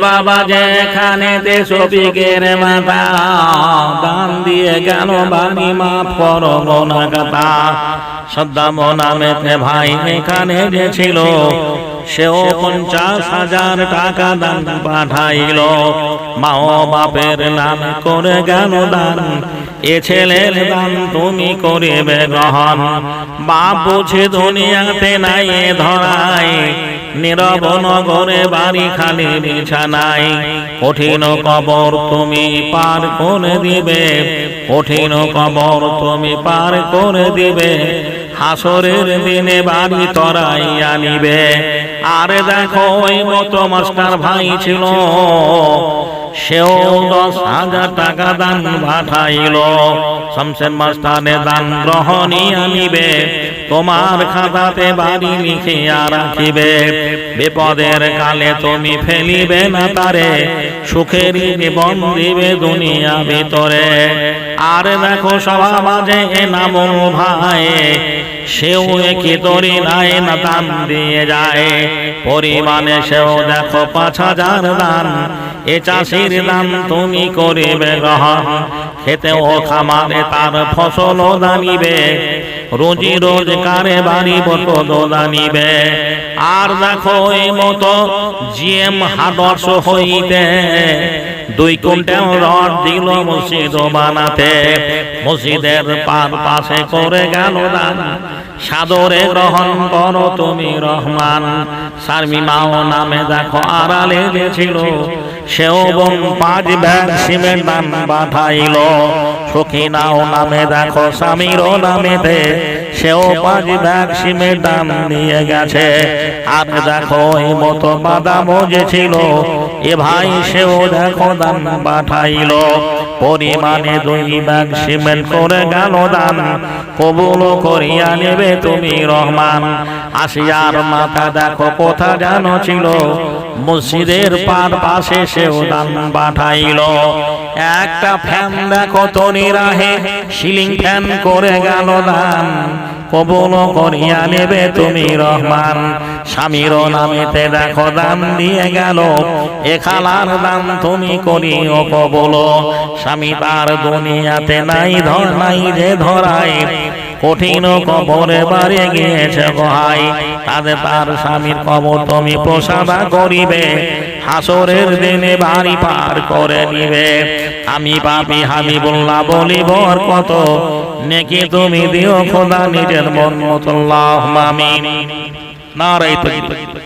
বাবা যেখানে দেশবিকের মাতা দান দিয়ে গেল বাণী মাফ করো গোনা কথা সদ্দাম নামেতে ভাই এখানে যে ছিল সেও পঞ্চাশ হাজার টাকা দান পাঠাইল। মা ও বাপের নাম করে গেল দান। এ ছেলের দান তুমি করিবে গ্রহণ। বাপ বুঝে দুনিয়াতে নাই ধরায়। নীরব নগরে বাড়ি খালি বিছানাই কঠিন কবর তুমি পার করে দিবে। কঠিন কবর তুমি পার করে দিবে। হাসরের দিনে বাড়ি তরাই আনিবে আরে দেখো, ওই মতো মাস্টার ভাই ছিল। সেও দশ হাজার টাকা দান পাঠাইল। শমশের মাস্টারে দান গ্রহণী আনিবে। তোমার খাতাতে বাড়ি লিখিয়া রাখিবে। বিপদের কালে তুমি ফেলিবে না তারে। সুখের জীবন দিবে দুনিয়া ভিতরে। আর দেখো সভা মাঝে এ নাম ভাই সেও একই তরি নাই না দান দিয়ে যায়। পরিমাণে সেও দেখো পাঁচ হাজার দান। এ চাষির দাম তুমি করিবে গ্রহণ। খেতে ও খামারে তার ফসল দানিবে। রোজি রোজগারে বাড়ি বটদ দানিবে। আর দেখো এই মতো জিএম হাদর্শ হইতে দুই কুইন্টাল রড দিল মসজিদ বানাতে মসজিদের পার পাশে করে গেল দান। সাদরে গ্রহণ করো তুমি রহমান। সারমি মাও নামে দেখো আড়ালে যে ছিল সেও বন পাঁচ ব্যাগ সিমেন্ট দান পাঠাইল। সখিনাও নামে দেখো স্বামীরও নামেতে। সেও পাঁচ ব্যাগ সিমেন্ট দান নিয়ে গেছে। আর দেখো এই মতো বাদামও যে ছিল এ ভাই সেও দেখো দান পাঠাইল। পরিমাণে দুই ব্যাগ সিমেন্ট করে গেল দান। কবুল করিয়া নেবে তুমি রহমান। আসিয়ার মাথা দেখো কোথা জানো ছিল। মসজিদের পার পাশে সেও দান পাঠাইল। একটা ফ্যান দেখো তনি রাহে সিলিং ফ্যান করে গেল দান। কবল করিয়া নেবে তুমি রহমান। স্বামীর নামেতে দেখো দান দিয়ে গেল। এখালার দান তুমি করিও কবল। স্বামী তার দুনিয়াতে নাই ধর নাই যে ধরাই। কঠিন কবরে বাড়ি গিয়েছে গোহাই তাদের তার স্বামীর কবর তুমি প্রসাদা করিবে। হাসরের দিনে বাড়ি পার করে নিবে। আমি পাপি বললা বলিব কত? নেকি তুমি দিও খোদা নিজের মন মতো আমি আমিন নারাই তকবীর